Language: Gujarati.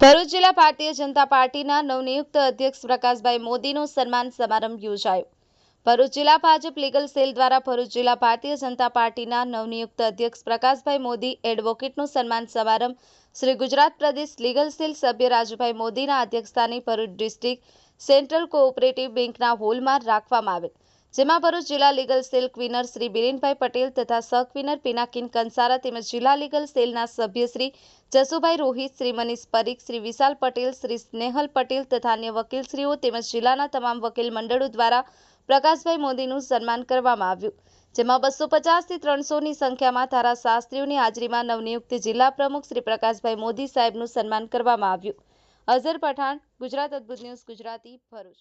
ભરૂચ જિલ્લા ભારતીય જનતા પાર્ટીના નવનિયુક્ત અધ્યક્ષ પ્રકાશભાઈ મોદીનો સન્માન સમારંભ યોજાયો. ભરૂચ જિલ્લા ભાજપ લીગલ સેલ દ્વારા ભરૂચ જિલ્લા ભારતીય જનતા પાર્ટીના નવનિયુક્ત અધ્યક્ષ પ્રકાશભાઈ મોદી એડવોકેટનો સન્માન સમારંભ શ્રી ગુજરાત પ્રદેશ લીગલ સેલ સભ્ય રાજુભાઈ મોદીના અધ્યક્ષસ્થાને ભરૂચ ડિસ્ટ્રિક્ટ સેન્ટ્રલ કોઓપરેટિવ બેંકના હોલમાં રાખવામાં આવેલ. જેમાં ભરૂચ જિલ્લા લીગલ સેલ ક્વિનર શ્રી બિરેનભાઈ પટેલ તથા સહ ક્વિનર પિનાકિન કંસારા તેમજ જિલ્લા લીગલ સેલના સભ્ય શ્રી જસુભાઈ રોહિત, શ્રી મનીષ પરીખ, શ્રી વિશાલ પટેલ, શ્રી સ્નેહલ પટેલ તથા અન્ય વકીલશ્રીઓ તેમજ જિલ્લાના તમામ વકીલ મંડળો દ્વારા પ્રકાશભાઈ મોદીનું સન્માન કરવામાં આવ્યું. જેમાં બસો પચાસથી ત્રણસોની સંખ્યામાં ધારાશાસ્ત્રીઓની હાજરીમાં નવનિયુક્ત જિલ્લા પ્રમુખ શ્રી પ્રકાશભાઈ મોદી સાહેબનું સન્માન કરવામાં આવ્યું. અઝર પઠાણ, ગુજરાત અદ્ભુત ન્યૂઝ, ગુજરાતી ભરૂચ.